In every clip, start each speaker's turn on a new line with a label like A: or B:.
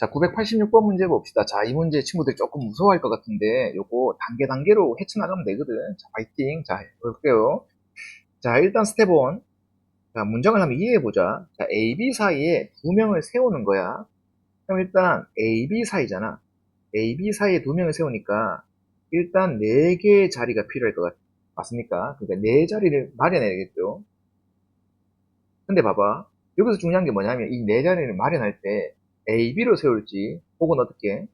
A: 자, 986번 문제 봅시다. 자, 이 문제 친구들이 조금 무서워할 것 같은데, 요거 단계 단계로 헤쳐나가면 되거든. 자, 파이팅. 자, 해볼게요. 자, 일단 스텝 1. 자, 문장을 한번 이해해보자. 자, A, B 사이에 두 명을 세우는 거야. 그럼 일단 A, B 사이잖아. A, B 사이에 두 명을 세우니까 일단 네 개의 자리가 필요할 것 같아. 맞습니까? 그러니까 네 자리를 마련해야겠죠. 근데 봐봐. 여기서 중요한 게 뭐냐면 이 네 자리를 마련할 때 A, B로 세울지 혹은 어떻게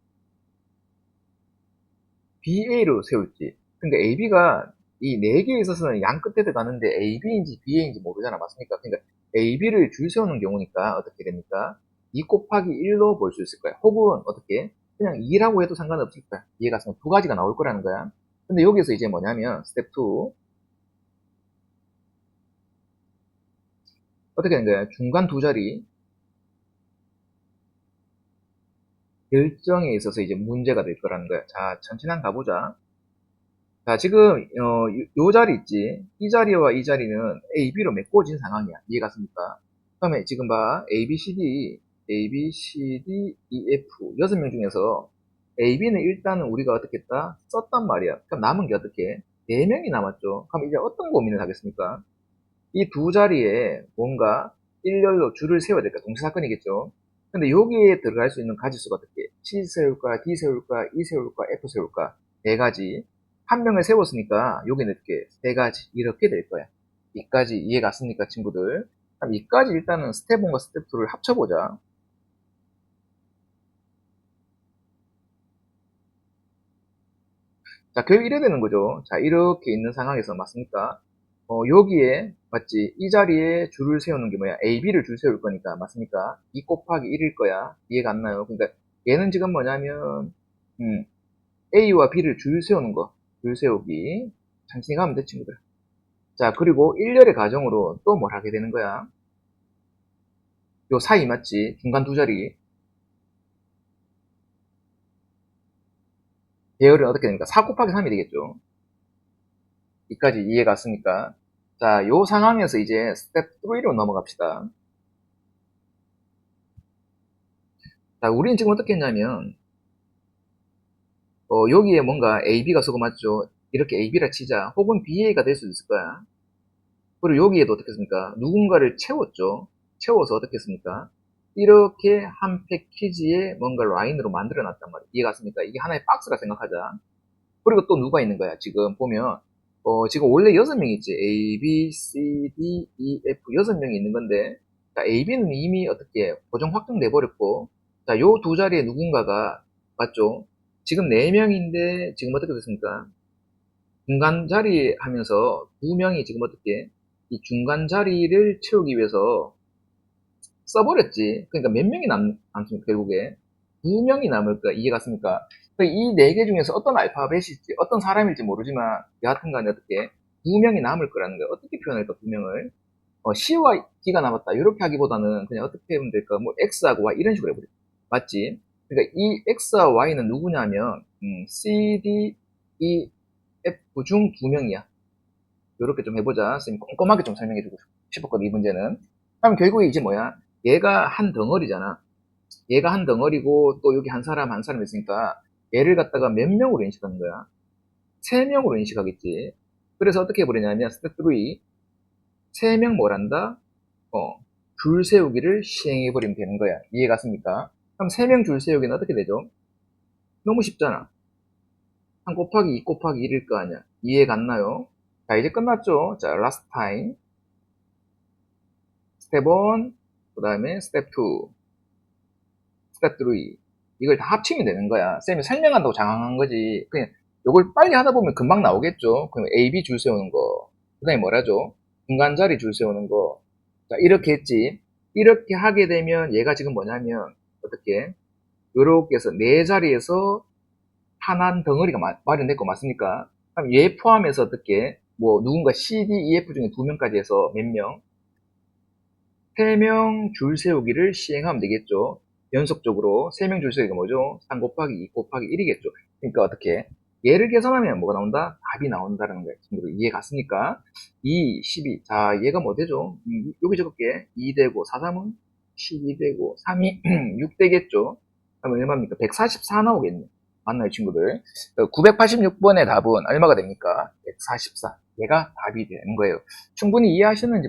A: B, A로 세울지. 그러니까 A, B가 이 네 개에 있어서는 양 끝에 들어가는데 A, B인지 B, A인지 모르잖아. 맞습니까? 그러니까 A, B를 줄 세우는 경우니까 어떻게 됩니까? 2 곱하기 1로 볼 수 있을 거야. 혹은 어떻게 그냥 2라고 해도 상관없을 거야. 이해가 있으면 두 가지가 나올 거라는 거야. 근데 여기서 이제 뭐냐면 스텝 2 어떻게 되는 거야? 중간 두 자리 결정에 있어서 이제 문제가 될 거라는 거야. 자, 천천히 한번 가보자. 자, 지금 어, 요, 요 자리 있지? 이 자리와 이 자리는 A, B로 메꿔진 상황이야. 이해갔습니까? 그다음에 지금 봐. A, B, C, D, A, B, C, D, E, F 여섯 명 중에서 A, B는 일단은 우리가 어떻게 했다? 썼단 말이야. 그럼 남은 게 어떻게? 네 명이 남았죠. 그럼 이제 어떤 고민을 하겠습니까? 이 두 자리에 뭔가 일렬로 줄을 세워야 될까? 동시사건이겠죠. 근데 여기에 들어갈 수 있는 가지수가 어떻게? C 세울까? D 세울까? E 세울까? F 세울까? 네 가지. 한 명을 세웠으니까 여기는 이렇게 세 가지 이렇게 될 거야. 이까지 이해 갔습니까, 친구들? 그럼 이까지 일단은 스텝 1과 스텝 2를 합쳐보자. 자, 결국 이래 되는 거죠. 자, 이렇게 있는 상황에서 맞습니까? 어, 여기에, 맞지? 이 자리에 줄을 세우는 게 뭐야? A, B를 줄 세울 거니까, 맞습니까? 2 곱하기 1일 거야. 이해가 안 나요? 그러니까, 얘는 지금 뭐냐면, 음, A와 B를 줄 세우는 거. 줄 세우기. 천천히 가면 돼, 친구들. 자, 그리고 1열의 가정으로 또 뭘 하게 되는 거야? 요 사이 맞지? 중간 두 자리. 배열은 어떻게 됩니까? 4 곱하기 3이 되겠죠. 여기까지 이해 갔습니까? 자, 요 상황에서 이제 스텝 3로 넘어갑시다. 자, 우리는 지금 어떻게 했냐면, 어, 여기에 뭔가 AB가 쓰고 맞죠? 이렇게 AB라 치자. 혹은 BA가 될 수도 있을 거야. 그리고 여기에도 어떻게 했습니까? 누군가를 채웠죠? 채워서 어떻게 했습니까? 이렇게 한 패키지에 뭔가 라인으로 만들어 놨단 말이에요. 이해 갔습니까? 이게 하나의 박스라 생각하자. 그리고 또 누가 있는 거야? 지금 보면, 어, 지금 원래 6명 있지. A, B, C, D, E, F 6명이 있는 건데, 자, AB는 이미 어떻게 고정 확정돼 버렸고, 자, 요 두 자리에 누군가가, 맞죠? 지금 4명인데, 지금 어떻게 됐습니까? 중간 자리 하면서 두 명이 지금 어떻게, 이 중간 자리를 채우기 위해서 써버렸지. 그러니까 몇 명이 남, 남습니까, 결국에? 두 명이 남을까? 이해 갔습니까? 이 네 개 중에서 어떤 알파벳일지, 어떤 사람일지 모르지만, 여하튼 간에 어떻게, 두 명이 남을 거라는 거야. 어떻게 표현할까, 두 명을? 어, C와 D가 남았다. 이렇게 하기보다는 그냥 어떻게 하면 될까? 뭐, X하고 Y 이런 식으로 해버려. 맞지? 그러니까 이 X와 Y는 누구냐면, 음, C, D, E, F 중 두 명이야. 이렇게 좀 해보자. 선생님 꼼꼼하게 좀 설명해주고 싶었거든, 이 문제는. 그럼 결국에 이제 뭐야? 얘가 한 덩어리잖아. 얘가 한 덩어리고 또 여기 한 사람 한 사람 있으니까 얘를 갖다가 몇 명으로 인식하는 거야? 세 명으로 인식하겠지. 그래서 어떻게 해버리냐면 스텝 3. 세명 뭘 한다? 어, 줄 세우기를 시행해버리면 되는 거야. 이해 갔습니까? 그럼 세명줄 세우기는 어떻게 되죠? 너무 쉽잖아. 3 곱하기 2 곱하기 1일 거 아니야. 이해 갔나요? 자, 이제 끝났죠? 자, last time. 스텝 1, 그 다음에 스텝 2, 스텝 3. 이걸 다 합치면 되는 거야. 쌤이 설명한다고 장황한 거지. 그냥 이걸 빨리 하다 보면 금방 나오겠죠. 그럼 A, B 줄 세우는 거. 그 다음에 뭐라죠? 중간 자리 줄 세우는 거. 자, 이렇게 했지. 이렇게 하게 되면 얘가 지금 뭐냐면, 어떻게? 요렇게 해서 네 자리에서 하나한 덩어리가 마, 마련됐고 맞습니까? 그럼 얘 포함해서 어떻게? 뭐 누군가 C, D, E, F 중에 두 명까지 해서 몇 명? 세 명 줄 세우기를 시행하면 되겠죠. 연속적으로 세명줄 세우기가 뭐죠? 3 곱하기 2 곱하기 1이겠죠. 그러니까 어떻게? 얘를 계산하면 뭐가 나온다? 답이 나온다는 거예요. 친구들 이해 갔습니까? 2, 12. 자, 얘가 뭐 되죠? 여기 적을게. 2 되고 4, 3은 12 되고 3이 6 되겠죠. 그럼 얼마입니까? 144 나오겠네. 맞나요, 친구들? 986번의 답은 얼마가 됩니까? 144. 얘가 답이 되는 거예요. 충분히 이해하셨는지